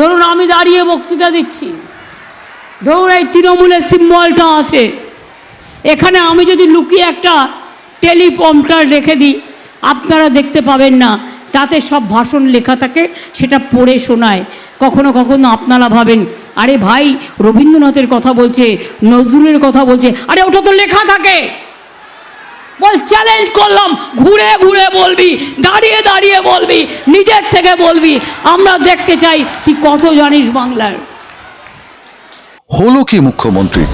ধরুন আমি দাঁড়িয়ে বক্তৃতা দিচ্ছি। ধরুন এই তৃণমূলের সিম্বলটা আছে। এখানে আমি যদি লুকিয়ে একটা টেলিপম্পটার রেখে দিই, আপনারা দেখতে পাবেন না। তাতে সব ভাষণ লেখা থাকে, সেটা পড়ে শোনায়। কখনো কখনো আপনারা ভাবেন, আরে ভাই, রবীন্দ্রনাথের কথা বলছে, নজরুলের কথা বলছে। আরে ওটা তো লেখা থাকে। বল চ্যালেঞ্জ করলাম। ঘুরে ঘুরে বলবি, দাঁড়িয়ে দাঁড়িয়ে বলবি, নিজের থেকে বলবি। আমরা দেখতে চাই তুই কত জানিস বাংলার। হলো কি মুখ্যমন্ত্রী?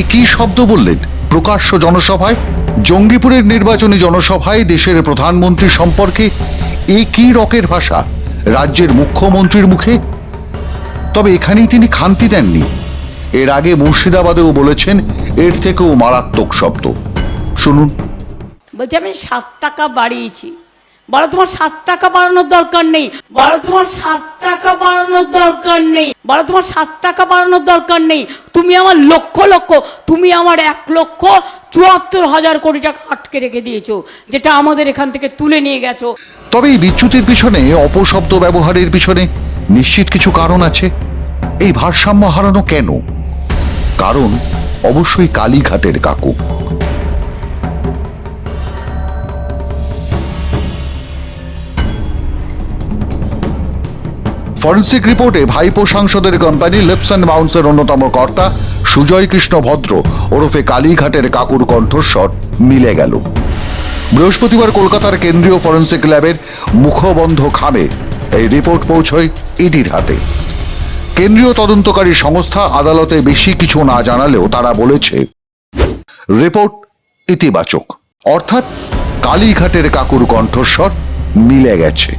একই শব্দ বললেন? প্রকাশ্য জনসভায়? জঙ্গিপুরের নির্বাচনী জনসভায় দেশের প্রধানমন্ত্রী সম্পর্কে একই রকের ভাষা? রাজ্যের মুখ্যমন্ত্রীর মুখে? তবে এখানেই তিনি খান্তি দেননি। এর আগে মুর্শিদাবাদেও বলেছেন, এর থেকেও মারাত্মক শব্দ। শুনুন। বলছে আমি সাত টাকা বাড়িয়েছি। বলো তোমার সাত টাকা বাড়ানোর দরকার নেই। বলো তোমার সাত টাকা বাড়ানোর দরকার নেই। বলো তোমার সাত টাকা বাড়ানোর দরকার নেই। তুমি আমার লক্ষ লক্ষ তুমি আমার এক লক্ষ চুয়াত্তর হাজার কোটি টাকা আটকে রেখে দিয়েছ যেটা আমাদের এখান থেকে তুলে নিয়ে গেছো। তবে এই বিচ্যুতির পিছনে অপশব্দ ব্যবহারের পিছনে নিশ্চিত কিছু কারণ আছে। এই ভারসাম্য হারানো কেন? কারণ অবশ্যই কালীঘাটের কাকু। ফরেন্সিক রিপোর্টে ভাইপো সাংসদের কোম্পানি লিপস অ্যান্ড বাউন্সের অন্যতম কর্তা সুজয় কৃষ্ণ ভদ্র। ওরফে কালীঘাটের কাকুর কণ্ঠস্বর মিলে গেল। বৃহস্পতিবার কলকাতার কেন্দ্রীয় ফরেন্সিক ল্যাবের মুখবন্ধ খামে এই রিপোর্ট পৌঁছয় ইডির হাতে। কেন্দ্রীয় তদন্তকারী সংস্থা আদালতে বেশি কিছু না জানালেও তারা বলেছে, রিপোর্ট ইতিবাচক। অর্থাৎ কালীঘাটের কাকুর কণ্ঠস্বর মিলে গেছে।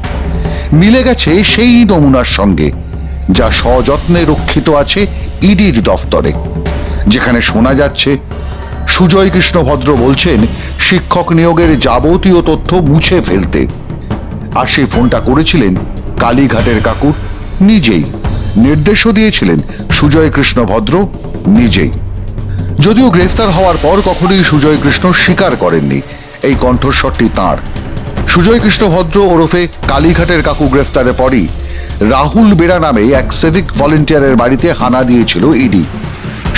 মিলে গেছে সেই নমুনার সঙ্গে, যা সযত্নে রক্ষিত আছে ইডির দফতরে, যেখানে শোনা যাচ্ছে, সুজয় কৃষ্ণ ভদ্র বলছেন, শিক্ষক নিয়োগের যাবতীয় তথ্য মুছে ফেলতে। আর সেই ফোনটা করেছিলেন কালীঘাটের কাকুর নিজেই। নির্দেশও দিয়েছিলেন সুজয় কৃষ্ণ ভদ্র নিজেই। যদিও গ্রেফতার হওয়ার পর কখনোই সুজয় কৃষ্ণ স্বীকার করেননি, এই কণ্ঠস্বরটি তাঁর। সুজয় কৃষ্ণ ভদ্র ওরফে কালীঘাটের কাকু গ্রেফতারের পরই। রাহুল বেরা নামে এক সিভিক ভলেন্টিয়ারের বাড়িতে হানা দিয়েছিল ইডি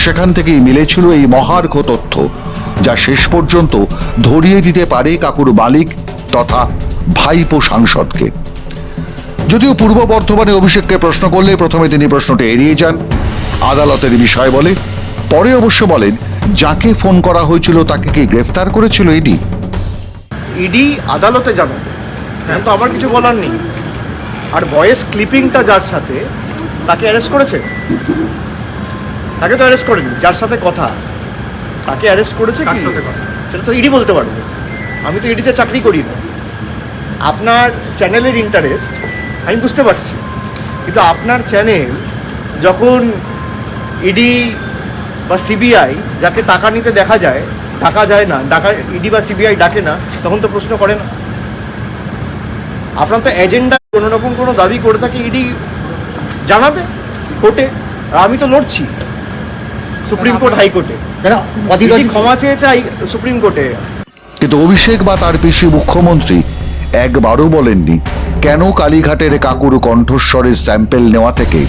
সেখান থেকেই মিলেছিল এই মহার্ঘ তথ্য, যা শেষ পর্যন্ত ধরিয়ে দিতে পারে কাকুর মালিক তথা ভাইপো সাংসদকে। যদিও পূর্ব বর্ধমানে অভিষেককে প্রশ্ন করলে প্রথমে তিনি প্রশ্নটি এড়িয়ে যান। আদালতের বিষয় বলে, পরে অবশ্য বলেন, যাকে ফোন করা হয়েছিল তাকে কি গ্রেফতার করেছিল ইডি ইডি আদালতে জানাবে এখন তো আমার কিছু বলার নেই। আর ভয়েস ক্লিপিংটা যার সাথে তাকে অ্যারেস্ট করেছে? তাকে তো অ্যারেস্ট করেনি যার সাথে কথা। তাকে অ্যারেস্ট করেছে কি? সেটা তো ইডি বলতে পারবে। আমি তো ইডিতে চাকরি করি না। আপনার চ্যানেলের ইন্টারেস্ট আমি বুঝতে পারছি। কিন্তু আপনার চ্যানেল যখন ইডি বা সিবিআই যাকে টাকা নিতে দেখা যায় ডাকা যায় না ডাকা ইডি বা সিবিআই ডাকে না তখন তো প্রশ্ন করে না। আপনার তো এজেন্ডা কোনো রকম কোনো দাবি করে থাকে ইডি জানাবে কোর্টে আর আমি তো লড়ছি সুপ্রিম কোর্ট হাইকোর্টে। ক্ষমা চেয়েছে হাই- সুপ্রিম কোর্টে। কিন্তু অভিষেক বা তার পিসি মুখ্যমন্ত্রী একবারও বলেননি কেন কালীঘাটের কাকুর কণ্ঠস্বরের স্যাম্পেল নেওয়া থেকে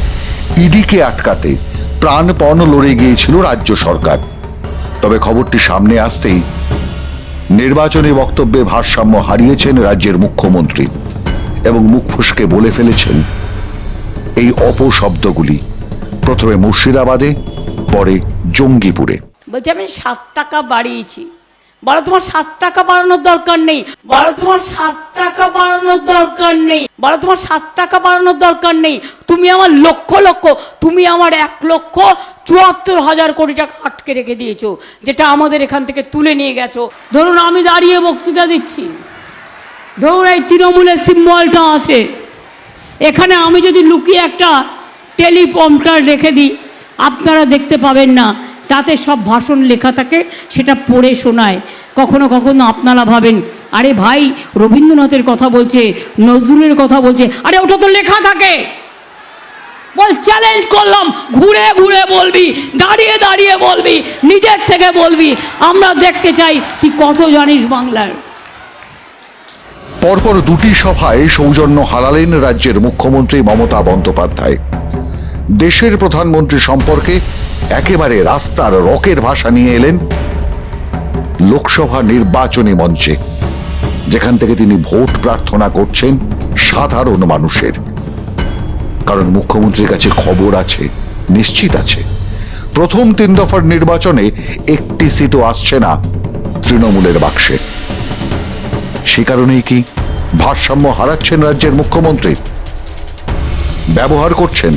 ইডিকে আটকাতে প্রাণপণ লড়ে গিয়েছিল রাজ্য সরকার। তবে খবরটি সামনে আসতেই নির্বাচনী বক্তব্যে ভারসাম্য হারিয়েছেন রাজ্যের মুখ্যমন্ত্রী এবং মুখ ফুসকে বলে ফেলেছেন এই অপশব্দগুলি প্রথমে মুর্শিদাবাদে, পরে জঙ্গিপুরে। বলছি, আমি সাত টাকা বাড়িয়েছি। বলো তোমার সাত টাকা বাড়ানোর দরকার নেই। বলো তোমার সাত টাকা বাড়ানোর দরকার নেই। বলো তোমার সাত টাকা বাড়ানোর দরকার নেই। তুমি আমার লক্ষ লক্ষ, তুমি আমার এক লক্ষ চুয়াত্তর হাজার কোটি টাকা আটকে রেখে দিয়েছ, যেটা আমাদের এখান থেকে তুলে নিয়ে গেছো। ধরুন আমি দাঁড়িয়ে বক্তৃতা দিচ্ছি। ধরুন এই তৃণমূলের সিম্বলটা আছে। এখানে আমি যদি লুকিয়ে একটা টেলিপম্পটার রেখে দিই, আপনারা দেখতে পাবেন না। তাতে সব ভাষণ লেখা থাকে, সেটা পড়ে শোনায়। কখনো কখনো আপনারা ভাবেন, আরে ভাই, রবীন্দ্রনাথের কথা বলছে, নজরুলের কথা বলছে, আরে ওটা তো লেখা থাকে। বল চ্যালেঞ্জ করলাম, ঘুরে ঘুরে বলবি, দাঁড়িয়ে দাঁড়িয়ে বলবি, নিজের থেকে বলবি। আমরা দেখতে চাই তুই কত জানিস বাংলার। পরপর দুটি সভায় সৌজন্য হারালেন রাজ্যের মুখ্যমন্ত্রী মমতা বন্দ্যোপাধ্যায়। দেশের প্রধানমন্ত্রী সম্পর্কে একেবারে রাস্তার রকের ভাষা নিয়ে এলেন লোকসভা নির্বাচনী মঞ্চে, যেখান থেকে তিনি ভোট প্রার্থনা করছেন সাধারণ মানুষের। কারণ মুখ্যমন্ত্রীর কাছে খবর আছে, নিশ্চিত আছে, প্রথম তিন দফার নির্বাচনে একটি সিটও আসছে না তৃণমূলের বাক্সে। সে কারণেই কি ভারসাম্য হারাচ্ছেন রাজ্যের মুখ্যমন্ত্রী? ব্যবহার করছেন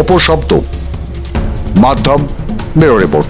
অপশব্দ। মাধ্যম মেরো রিপোর্ট।